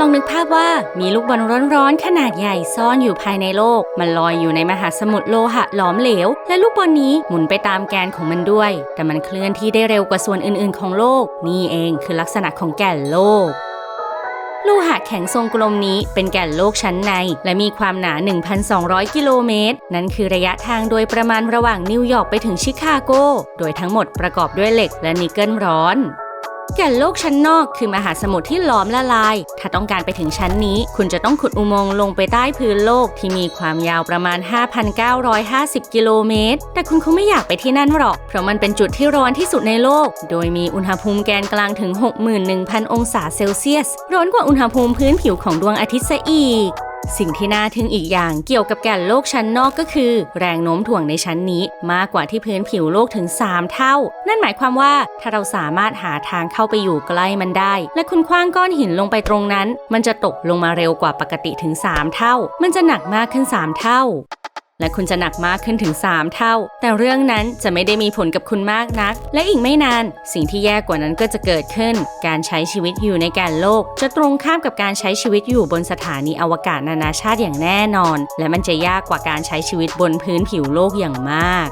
ลองนึกภาพว่ามีลูกบอลร้อนๆ ขนาดใหญ่ซ่อนอยู่ภายในโลก มันลอยอยู่ในมหาสมุทรโลหะหลอมเหลว และลูกบอลนี้หมุนไปตามแกนของมันด้วย แต่มันเคลื่อนที่ได้เร็วกว่าส่วนอื่นๆ ของโลก นี่เองคือลักษณะของแก่นโลกโลหะแข็งทรงกลมนี้เป็นแก่นโลกชั้นใน และมีความหนา 1,200 กิโลเมตร นั่นคือระยะทางโดยประมาณระหว่างนิวยอร์กไปถึงชิคาโก โดยทั้งหมดประกอบด้วยเหล็กและนิกเกิลร้อน แก่นโลกชั้นนอกคือมหาสมุทรที่ล้อมละลาย ถ้าต้องการไปถึงชั้นนี้ คุณจะต้องขุดอุโมงค์ลงไปใต้พื้นโลกที่มีความยาวประมาณ 5,950 กิโลเมตร แต่คุณคงไม่อยากไปที่นั่นหรอก เพราะมันเป็นจุดที่ร้อนที่สุดในโลก โดยมีอุณหภูมิแกนกลางถึง 61,000 องศาเซลเซียส ร้อนกว่าอุณหภูมิพื้นผิวของดวงอาทิตย์ซะอีก สิ่งที่น่าทึ่งอีกอย่างเกี่ยวกับแก่นโลกชั้นนอกก็คือ แรงโน้มถ่วงในชั้นนี้ มากกว่าที่พื้นผิวโลกถึง 3 เท่า นั่นหมายความว่าถ้าเราสามารถหาทางเข้าไปอยู่ใกล้มันได้ และคุณคว้างก้อนหินลงไปตรงนั้น มันจะตกลงมาเร็วกว่าปกติถึง 3 เท่า มันจะหนักมากขึ้น 3 เท่า และคุณจะหนักมากขึ้นถึง 3 เท่า แต่เรื่องนั้นจะไม่ได้มีผลกับคุณมากนัก และอีกไม่นาน สิ่งที่แย่กว่านั้นก็จะเกิดขึ้น การใช้ชีวิตอยู่ในแกนโลก จะตรงข้ามกับการใช้ชีวิตอยู่บนสถานีอวกาศนานาชาติอย่างแน่นอน และมันจะยากกว่าการใช้ชีวิตบนพื้นผิวโลกอย่างมาก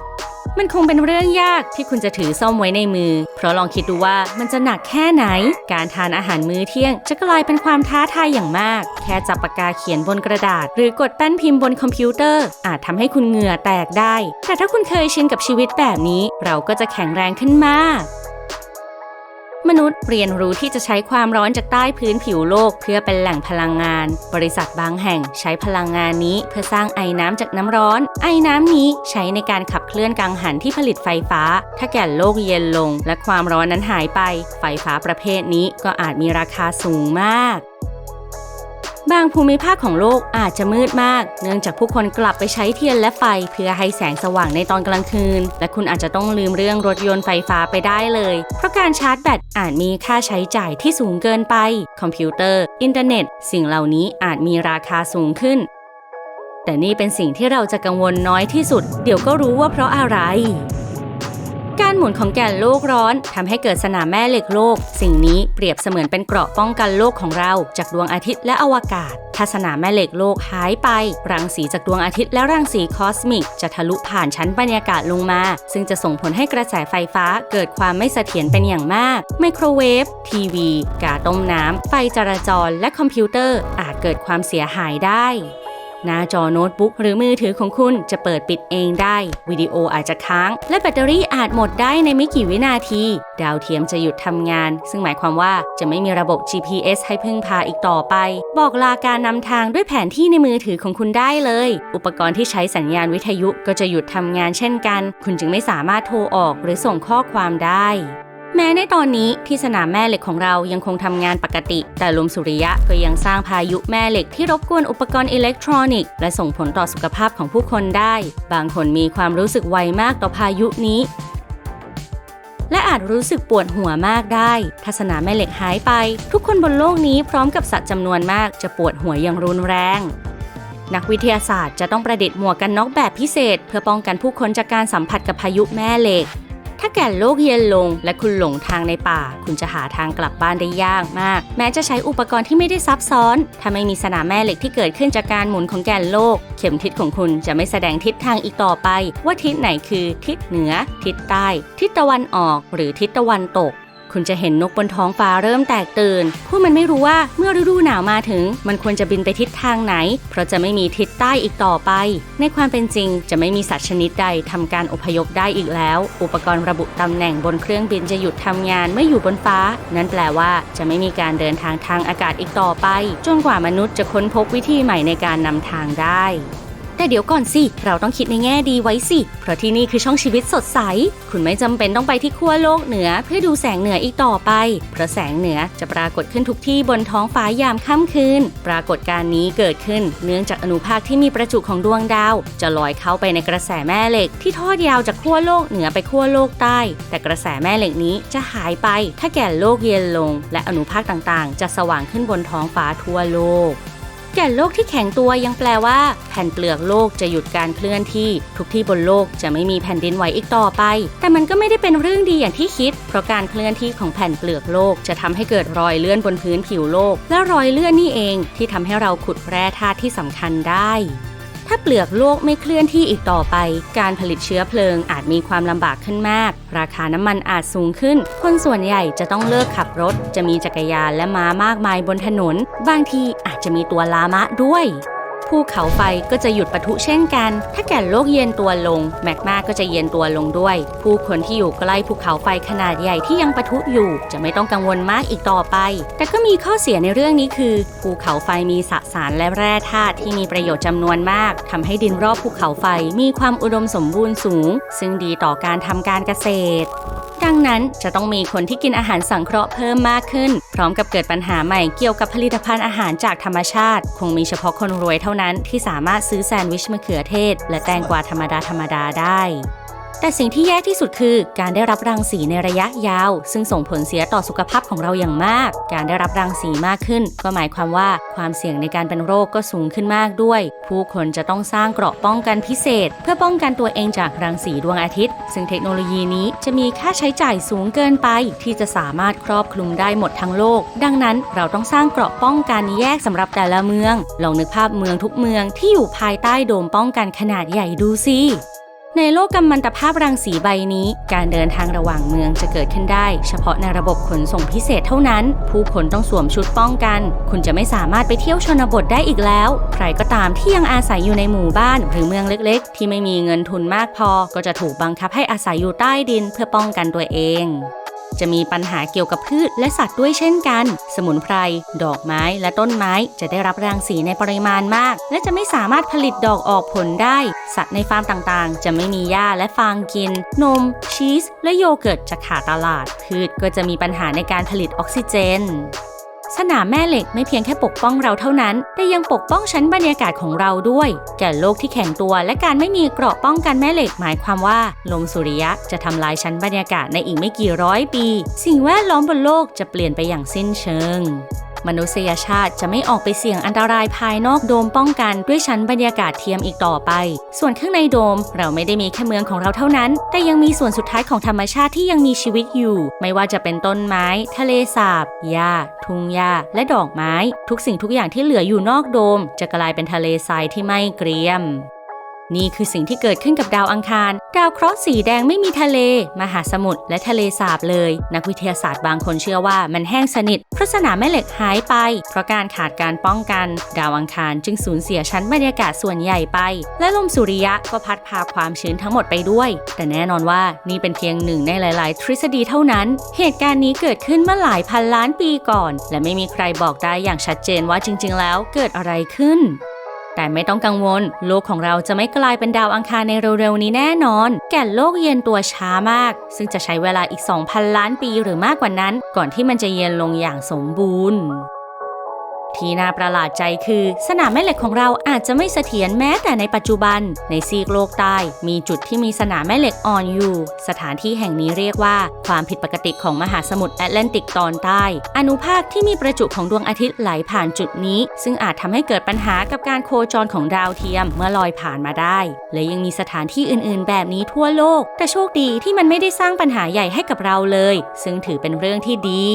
มันคงเป็นเรื่องยากที่คุณจะถือส้มไว้ในมือ เพราะลองคิดดูว่ามันจะหนักแค่ไหน การทานอาหารมื้อเที่ยง จะกลายเป็นความท้าทายอย่างมาก แค่จับปากกาเขียนบนกระดาษ หรือกดแป้นพิมพ์บนคอมพิวเตอร์ อาจทำให้คุณเหงื่อแตกได้ แต่ถ้าคุณเคยชินกับชีวิตแบบนี้ เราก็จะแข็งแรงขึ้นมาก มนุษย์เรียนรู้ที่จะใช้ความร้อนจากใต้พื้นผิวโลก เพื่อเป็นแหล่งพลังงาน บริษัทบางแห่งใช้พลังงานนี้ เพื่อสร้างไอ้น้ำจากน้ำร้อน ไอ้น้ำนี้ใช้ในการขับเคลื่อนกังหันที่ผลิตไฟฟ้า ถ้าแก่นโลกเย็นลง และความร้อนนั้นหายไป ไฟฟ้าประเภทนี้ก็อาจมีราคาสูงมาก บางภูมิภาคของโลกอาจจะมืดมาก เนื่องจากผู้คนกลับไปใช้เทียนและไฟ เพื่อให้แสงสว่างในตอนกลางคืน และคุณอาจจะต้องลืมเรื่องรถยนต์ไฟฟ้าไปได้เลย เพราะการชาร์จแบตอาจมีค่าใช้จ่ายที่สูงเกินไป คอมพิวเตอร์ อินเทอร์เน็ต สิ่งเหล่านี้อาจมีราคาสูงขึ้น แต่นี่เป็นสิ่งที่เราจะกังวลน้อยที่สุด เดี๋ยวก็รู้ว่าเพราะอะไร การหมุนของแก่นโลกร้อนทำให้เกิดสนามแม่เหล็กโลก สิ่งนี้เปรียบเสมือนเป็นเกราะป้องกันโลกของเรา จากดวงอาทิตย์และอวกาศ ถ้าสนามแม่เหล็กโลกหายไป รังสีจากดวงอาทิตย์และรังสีคอสมิก จะทะลุผ่านชั้นบรรยากาศลงมา ซึ่งจะส่งผลให้กระแสไฟฟ้าเกิดความไม่เสถียรเป็นอย่างมาก ไมโครเวฟ ทีวี กาต้มน้ำไฟจราจร และคอมพิวเตอร์อาจเกิดความเสียหายได้ หน้าจอโน้ตบุ๊กหรือมือถือของคุณจะเปิดปิดเองได้ วิดีโออาจจะค้าง และแบตเตอรี่อาจหมดได้ในไม่กี่วินาที ดาวเทียมจะหยุดทำงาน ซึ่งหมายความว่าจะไม่มีระบบ GPS ให้พึ่งพาอีกต่อไป บอกลาการนำทางด้วยแผนที่ในมือถือของคุณได้เลย อุปกรณ์ที่ใช้สัญญาณวิทยุก็จะหยุดทำงานเช่นกัน คุณจึงไม่สามารถโทรออกหรือส่งข้อความได้ แม้ในตอนนี้ที่สนามแม่เหล็กของเรายังคงทำงานปกติ แต่ลมสุริยะก็ยังสร้างพายุแม่เหล็กที่รบกวนอุปกรณ์อิเล็กทรอนิกส์และส่งผลต่อสุขภาพของผู้คนได้ บางคนมีความรู้สึกไวมากต่อพายุนี้ และอาจรู้สึกปวดหัวมากได้ ถ้าสนามแม่เหล็กหายไป ทุกคนบนโลกนี้พร้อมกับสัตว์จำนวนมากจะปวดหัวอย่างรุนแรงนักวิทยาศาสตร์จะต้องประดิษฐ์หมวกกันน็อกแบบพิเศษ เพื่อป้องกันผู้คนจากการสัมผัสกับพายุแม่เหล็ก ถ้าแก่นโลกเย็นลง และคุณหลงทางในป่า คุณจะหาทางกลับบ้านได้ยากมาก แม้จะใช้อุปกรณ์ที่ไม่ได้ซับซ้อน ถ้าไม่มีสนามแม่เหล็กที่เกิดขึ้นจากการหมุนของแก่นโลก เข็มทิศของคุณจะไม่แสดงทิศทางอีกต่อไป ว่าทิศไหนคือทิศเหนือ ทิศใต้ ทิศตะวันออก หรือทิศตะวันตก คุณจะเห็นนกบนท้องฟ้าเริ่มแตกตื่น พวกมันไม่รู้ว่าเมื่อฤดูหนาวมาถึง มันควรจะบินไปทิศทางไหน เพราะจะไม่มีทิศใต้อีกต่อไป ในความเป็นจริงจะไม่มีสัตว์ชนิดใดทำการอพยพได้อีกแล้ว อุปกรณ์ระบุตำแหน่งบนเครื่องบินจะหยุดทำงานเมื่ออยู่บนฟ้า นั่นแปลว่าจะไม่มีการเดินทางทางอากาศอีกต่อไป จนกว่ามนุษย์จะค้นพบวิธีใหม่ในการนำทางได้ แต่เดี๋ยวก่อนสิ เราต้องคิดในแง่ดีไว้สิ เพราะที่นี่คือช่องชีวิตสดใส คุณไม่จำเป็นต้องไปที่ขั้วโลกเหนือ เพื่อดูแสงเหนืออีกต่อไป เพราะแสงเหนือจะปรากฏขึ้นทุกที่บนท้องฟ้ายามค่ำคืน ปรากฏการณ์นี้เกิดขึ้น เนื่องจากอนุภาคที่มีประจุของดวงดาว จะลอยเข้าไปในกระแสแม่เหล็ก ที่ทอดยาวจากขั้วโลกเหนือไปขั้วโลกใต้ แต่กระแสแม่เหล็กนี้จะหายไป ถ้าแก่นโลกเย็นลง และอนุภาคต่างๆ จะสว่างขึ้นบนท้องฟ้าทั่วโลก แก่นโลกที่แข็งตัวยังแปลว่า แผ่นเปลือกโลกจะหยุดการเคลื่อนที่ ทุกที่บนโลกจะไม่มีแผ่นดินไหวอีกต่อไป แต่มันก็ไม่ได้เป็นเรื่องดีอย่างที่คิด เพราะการเคลื่อนที่ของแผ่นเปลือกโลกจะทำให้เกิดรอยเลื่อนบนพื้นผิวโลก และรอยเลื่อนนี่เองที่ทำให้เราขุดแร่ธาตุที่สำคัญได้ ถ้าเปลือกโลกไม่เคลื่อนที่อีกต่อไป การผลิตเชื้อเพลิงอาจมีความลำบากขึ้นมาก ราคาน้ำมันอาจสูงขึ้น คนส่วนใหญ่จะต้องเลิกขับรถ จะมีจักรยานและม้ามากมายบนถนน บางทีอาจจะมีตัวลามะด้วย ภูเขาไฟก็จะหยุดปะทุเช่นกัน ถ้าแก่นโลกเย็นตัวลง แมกมาก็จะเย็นตัวลงด้วย ผู้คนที่อยู่ใกล้ภูเขาไฟขนาดใหญ่ที่ยังปะทุอยู่ จะไม่ต้องกังวลมากอีกต่อไป แต่ก็มีข้อเสียในเรื่องนี้คือ ภูเขาไฟมีสสารและแร่ธาตุที่มีประโยชน์จำนวนมากทำให้ดินรอบภูเขาไฟมีความอุดมสมบูรณ์สูง ซึ่งดีต่อการทำการเกษตร ดังนั้นจะต้องมีคนที่กินอาหารสังเคราะห์เพิ่มมากขึ้น พร้อมกับเกิดปัญหาใหม่เกี่ยวกับผลิตภัณฑ์อาหารจากธรรมชาติ คงมีเฉพาะคนรวยเท่านั้นที่สามารถซื้อแซนด์วิชมะเขือเทศ และแตงกวาธรรมดาธรรมดาได้ แต่สิ่งที่แย่ที่สุดคือการได้รับรังสีในระยะยาว ซึ่งส่งผลเสียต่อสุขภาพของเราอย่างมาก การได้รับรังสีมากขึ้น ก็หมายความว่าความเสี่ยงในการเป็นโรคก็สูงขึ้นมากด้วย ผู้คนจะต้องสร้างเกราะป้องกันพิเศษ เพื่อป้องกันตัวเองจากรังสีดวงอาทิตย์ ซึ่งเทคโนโลยีนี้จะมีค่าใช้จ่ายสูงเกินไป ที่จะสามารถครอบคลุมได้หมดทั้งโลก ดังนั้นเราต้องสร้างเกราะป้องกันแยกสำหรับแต่ละเมือง ลองนึกภาพเมืองทุกเมืองที่อยู่ภายใต้โดมป้องกันขนาดใหญ่ดูสิ ในโลกกัมมันตภาพรังสีใบนี้ การเดินทางระหว่างเมืองจะเกิดขึ้นได้ เฉพาะในระบบขนส่งพิเศษเท่านั้น ผู้คนต้องสวมชุดป้องกัน คุณจะไม่สามารถไปเที่ยวชนบทได้อีกแล้ว ใครก็ตามที่ยังอาศัยอยู่ในหมู่บ้านหรือเมืองเล็กๆ ที่ไม่มีเงินทุนมากพอ ก็จะถูกบังคับให้อาศัยอยู่ใต้ดินเพื่อป้องกันตัวเอง จะมีปัญหาเกี่ยวกับพืชและสัตว์ด้วยเช่นกัน สมุนไพร ดอกไม้และต้นไม้ จะได้รับรังสีในปริมาณมาก และจะไม่สามารถผลิตดอกออกผลได้ สัตว์ในฟาร์มต่างๆ จะไม่มีหญ้าและฟางกิน นม ชีส และโยเกิร์ตจะขาดตลาด พืชก็จะมีปัญหาในการผลิตออกซิเจน สนามแม่เหล็กไม่เพียงแค่ปกป้องเราเท่านั้น แต่ยังปกป้องชั้นบรรยากาศของเราด้วยแก่โลกที่แข็งตัวและการไม่มีเกราะป้องกันแม่เหล็กหมายความว่า ลมสุริยะจะทำลายชั้นบรรยากาศในอีกไม่กี่ร้อยปี สิ่งแวดล้อมบนโลกจะเปลี่ยนไปอย่างสิ้นเชิง มนุษยชาติจะไม่ออกไปเสี่ยงอันตรายภายนอกโดมป้องกันด้วยชั้นบรรยากาศเทียมอีกต่อไป ส่วนข้างในโดมเราไม่ได้มีแค่เมืองของเราเท่านั้น แต่ยังมีส่วนสุดท้ายของธรรมชาติที่ยังมีชีวิตอยู่ ไม่ว่าจะเป็นต้นไม้ ทะเลสาบหญ้าทุ่งหญ้าและดอกไม้ ทุกสิ่งทุกอย่างที่เหลืออยู่นอกโดม จะกลายเป็นทะเลทรายที่ไม่เกรียม นี่คือสิ่งที่เกิดขึ้นกับดาวอังคาร ดาวเคราะห์สีแดงไม่มีทะเล มหาสมุทรและทะเลสาบเลย นักวิทยาศาสตร์บางคนเชื่อว่ามันแห้งสนิทเพราะสนามแม่เหล็กหายไป เพราะการขาดการป้องกัน ดาวอังคารจึงสูญเสียชั้นบรรยากาศส่วนใหญ่ไป และลมสุริยะก็พัดพาความชื้นทั้งหมดไปด้วย แต่แน่นอนว่านี่เป็นเพียงหนึ่งในหลาย ๆ ทฤษฎีเท่านั้น เหตุการณ์นี้เกิดขึ้นเมื่อหลายพันล้านปีก่อน และไม่มีใครบอกได้อย่างชัดเจนว่าจริง ๆ แล้วเกิดอะไรขึ้น แต่ไม่ต้องกังวล โลกของเราจะไม่กลายเป็นดาวอังคารในเร็วๆนี้แน่นอน แก่นโลกเย็นตัวช้ามาก ซึ่งจะใช้เวลาอีก 2,000 ล้านปีหรือมากกว่านั้น ก่อนที่มันจะเย็นลงอย่างสมบูรณ์ ที่น่าประหลาดใจคือ สนามแม่เหล็กของเราอาจจะไม่เสถียรแม้แต่ในปัจจุบัน ในซีกโลกใต้ มีจุดที่มีสนามแม่เหล็กอ่อนอยู่ สถานที่แห่งนี้เรียกว่า ความผิดปกติของมหาสมุทรแอตแลนติกตอนใต้ อนุภาคที่มีประจุของดวงอาทิตย์ไหลผ่านจุดนี้ ซึ่งอาจทำให้เกิดปัญหากับการโคจรของดาวเทียมเมื่อลอยผ่านมาได้ และยังมีสถานที่อื่น ๆ แบบนี้ทั่วโลก แต่โชคดีที่มันไม่ได้สร้างปัญหาใหญ่ให้กับเราเลย ซึ่งถือเป็นเรื่องที่ดี